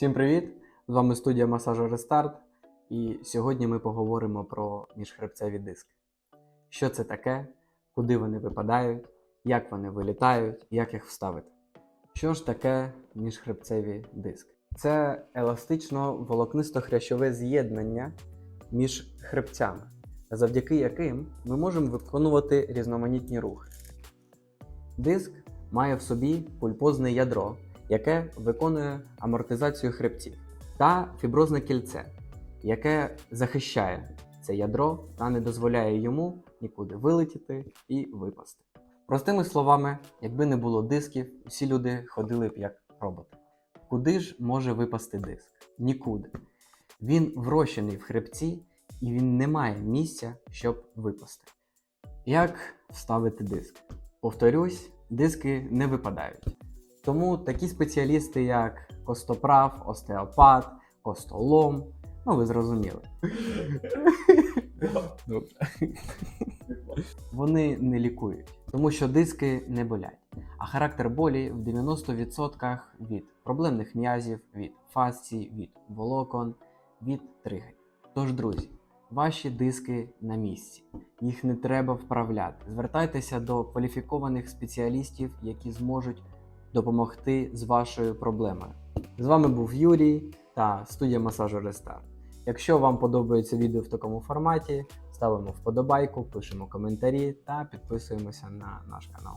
Всім привіт! З вами студія масажу Рестарт. І сьогодні ми поговоримо про міжхребцеві диски. Що це таке, куди вони випадають, як вони вилітають, як їх вставити. Що ж таке міжхребцеві диски? Це еластично волокнисто-хрящове з'єднання між хребцями, завдяки яким ми можемо виконувати різноманітні рухи. Диск має в собі пульпозне ядро, яке виконує амортизацію хребців, та фіброзне кільце, яке захищає це ядро та не дозволяє йому нікуди вилетіти і випасти. Простими словами, якби не було дисків, усі люди ходили б як роботи. Куди ж може випасти диск? Нікуди. Він врощений в хребці і він не має місця, щоб випасти. Як вставити диск? Повторюсь, диски не випадають. Тому такі спеціалісти, як костоправ, остеопат, костолом, ну ви зрозуміли. Вони не лікують, тому що диски не болять. А характер болі в 90% від проблемних м'язів, від фасцій, від волокон, від тригерів. Тож, друзі, ваші диски на місці. Їх не треба вправляти. Звертайтеся до кваліфікованих спеціалістів, які зможуть допомогти з вашою проблемою. З вами був Юрій та студія масажу Рестарт. Якщо вам подобається відео в такому форматі, ставимо вподобайку, пишемо коментарі та підписуємося на наш канал.